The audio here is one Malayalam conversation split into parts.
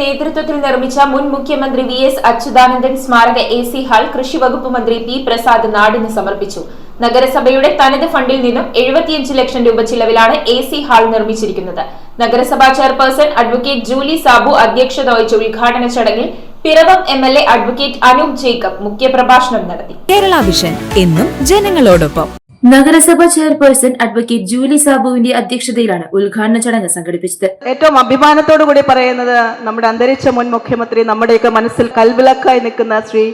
നേതൃത്വത്തിൽ നിർമ്മിച്ച മുൻ മുഖ്യമന്ത്രി വി എസ് അച്യുതാനന്ദൻ സ്മാരക എ സി ഹാൾ കൃഷിവകുപ്പ് മന്ത്രി പി പ്രസാദ് നാടിന് സമർപ്പിച്ചു. നഗരസഭയുടെ തനത് ഫണ്ടിൽ നിന്നും എഴുപത്തിയഞ്ച് ലക്ഷം രൂപ ചിലവിലാണ് എ സി ഹാൾ നിർമ്മിച്ചിരിക്കുന്നത്. നഗരസഭാ ചെയർപേഴ്സൺ അഡ്വക്കേറ്റ് ജൂലി സാബു അധ്യക്ഷത വഹിച്ച ഉദ്ഘാടന ചടങ്ങിൽ Piravom M L A advocate Anoop Jacob മുഖ്യപ്രഭാഷണം നടത്തി. കേരള വിഷൻ എന്നും ജനങ്ങളോടൊപ്പം. നഗരസഭാ ചെയർപേഴ്സൺ അഡ്വക്കേറ്റ് ജൂലി സാബുവിന്റെ അധ്യക്ഷതയിലാണ് ഉദ്ഘാടന ചടങ്ങ് സംഘടിപ്പിച്ചത്. ഏറ്റവും അഭിമാനത്തോടു കൂടി പറയുന്നത് നമ്മുടെ അന്തരിച്ച മുൻ മുഖ്യമന്ത്രി നമ്മുടെയൊക്കെ മനസ്സിൽ കൽവിളക്കായി നിൽക്കുന്ന ശ്രീ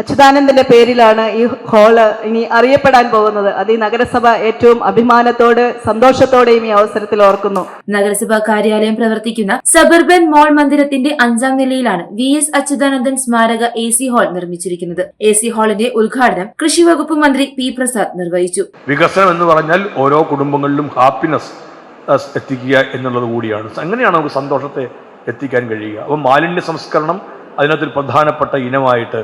അച്യുതാനന്ദന്റെ പേരിലാണ് ഈ ഹാൾ ഇനി അറിയപ്പെടാൻ പോകുന്നത്. അത് ഈ നഗരസഭ ഏറ്റവും അഭിമാനത്തോട് സന്തോഷത്തോടെയും ഈ അവസരത്തിൽ ഓർക്കുന്നു. നഗരസഭാ കാര്യാലയം പ്രവർത്തിക്കുന്ന സബർബൻ മോൾ മന്ദിരത്തിന്റെ അഞ്ചാം നിലയിലാണ് വി എസ് അച്യുതാനന്ദൻ സ്മാരക എ സി ഹാൾ നിർമ്മിച്ചിരിക്കുന്നത്. എ സി ഹാളിന്റെ ഉദ്ഘാടനം കൃഷി വകുപ്പ് മന്ത്രി പി പ്രസാദ് നിർവഹിച്ചു. വികസനം എന്ന് പറഞ്ഞാൽ ഓരോ കുടുംബങ്ങളിലും ഹാപ്പിനെസ് എത്തിക്കുക എന്നുള്ളത് കൂടിയാണ്. അങ്ങനെയാണ് നമുക്ക് സന്തോഷത്തെ എത്തിക്കാൻ കഴിയുക. അപ്പം മാലിന്യ സംസ്കരണം അതിനകത്തൊരു പ്രധാനപ്പെട്ട ഇനമായിട്ട്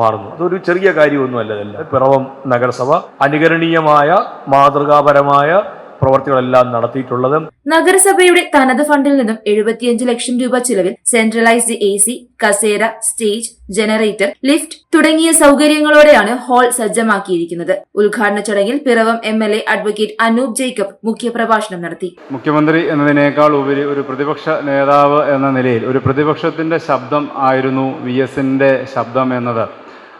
മാറുന്നു. അതൊരു ചെറിയ കാര്യമൊന്നും അല്ലതല്ല പിറവം നഗരസഭ അനുകരണീയമായ മാതൃകാപരമായ പ്രവർത്തികളെല്ലാം നടത്തിയിട്ടുള്ളത്. നഗരസഭയുടെ തനത് ഫണ്ടിൽ നിന്നും എഴുപത്തിയഞ്ച് ലക്ഷം രൂപ ചിലവിൽ സെൻട്രലൈസ്ഡ് എ സി കസേര സ്റ്റേജ് ജനറേറ്റർ ലിഫ്റ്റ് തുടങ്ങിയ സൗകര്യങ്ങളോടെയാണ് ഹാൾ സജ്ജമാക്കിയിരിക്കുന്നത്. ഉദ്ഘാടന ചടങ്ങിൽ Piravom M L A advocate Anoop Jacob മുഖ്യപ്രഭാഷണം നടത്തി. മുഖ്യമന്ത്രി എന്നതിനേക്കാൾ ഉപരി ഒരു പ്രതിപക്ഷ നേതാവ് എന്ന നിലയിൽ ഒരു പ്രതിപക്ഷത്തിന്റെ ശബ്ദം ആയിരുന്നു വി എസിന്റെ ശബ്ദം എന്നത്.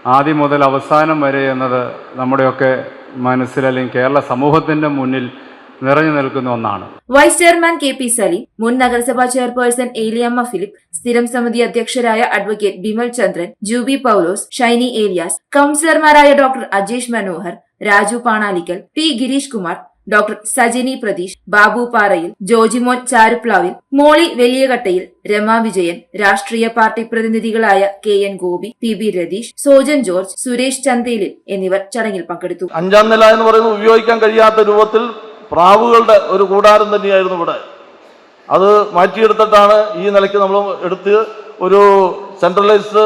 ആദ്യം മുതൽ അവസാനം വരെ എന്നത് നമ്മുടെയൊക്കെ മനസ്സിൽ അല്ലെങ്കിൽ കേരള സമൂഹത്തിന്റെ മുന്നിൽ നിറഞ്ഞു നിൽക്കുന്ന ഒന്നാണ്. Vice chairman K P Saleem മുൻ നഗരസഭാ ചെയർപേഴ്സൺ ഏലിയമ്മ ഫിലിപ്പ് സ്ഥിരം സമിതി അധ്യക്ഷരായ advocate Bimal Chandran Jubi Paulose Shiny Elias കൌൺസിലർമാരായ doctor Ajesh Manohar Raju Panalickal P Girish Kumar doctor Sajini Pratheesh Babu Parayil Jojimon Charuplavil Molly Valiyakattayil Rama Vijayan രാഷ്ട്രീയ party പ്രതിനിധികളായ K N Gopi P B Ratheesh Sojan George Suresh Chanthelil എന്നിവർ ചടങ്ങിൽ പങ്കെടുത്തു. അഞ്ചാം നില എന്ന് പറയുന്നത് ഉപയോഗിക്കാൻ കഴിയാത്ത രൂപത്തിൽ പ്രാവുകളുടെ ഒരു കൂടാരം തന്നെയായിരുന്നു ഇവിടെ. അത് മാറ്റിയെടുത്തിട്ടാണ് ഈ നിലയ്ക്ക് നമ്മൾ എടുത്ത് ഒരു സെൻട്രലൈസ്ഡ്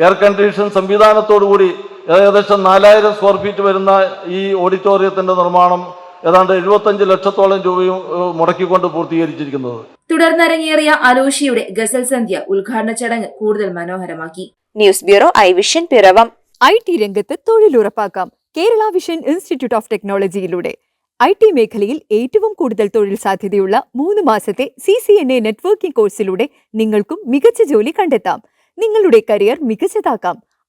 എയർ കണ്ടീഷൻ സംവിധാനത്തോടു കൂടി ഏകദേശം നാലായിരം സ്ക്വയർ ഫീറ്റ് വരുന്ന ഈ ഓഡിറ്റോറിയത്തിന്റെ നിർമ്മാണം ഏതാണ്ട് എഴുപത്തഞ്ച് ലക്ഷത്തോളം രൂപയും മുടക്കിക്കൊണ്ട് പൂർത്തീകരിച്ചിരിക്കുന്നത്. തുടർന്നരങ്ങേറിയ അലോഷിയുടെ ഗസൽ സന്ധ്യ ഉദ്ഘാടന ചടങ്ങ് കൂടുതൽ മനോഹരമാക്കി. News bureau I vision Piravom. I T രംഗത്ത് തൊഴിലുറപ്പാക്കാം. കേരള വിഷൻ ഇൻസ്റ്റിറ്റ്യൂട്ട് ഓഫ് ടെക്നോളജിയിലൂടെ. ഐ ടി മേഖലയിൽ ഏറ്റവും കൂടുതൽ തൊഴിൽ സാധ്യതയുള്ള മൂന്ന് മാസത്തെ C C N A networking കോഴ്സിലൂടെ നിങ്ങൾക്കും മികച്ച ജോലി കണ്ടെത്താം. നിങ്ങളുടെ കരിയർ മികച്ചതാക്കാം.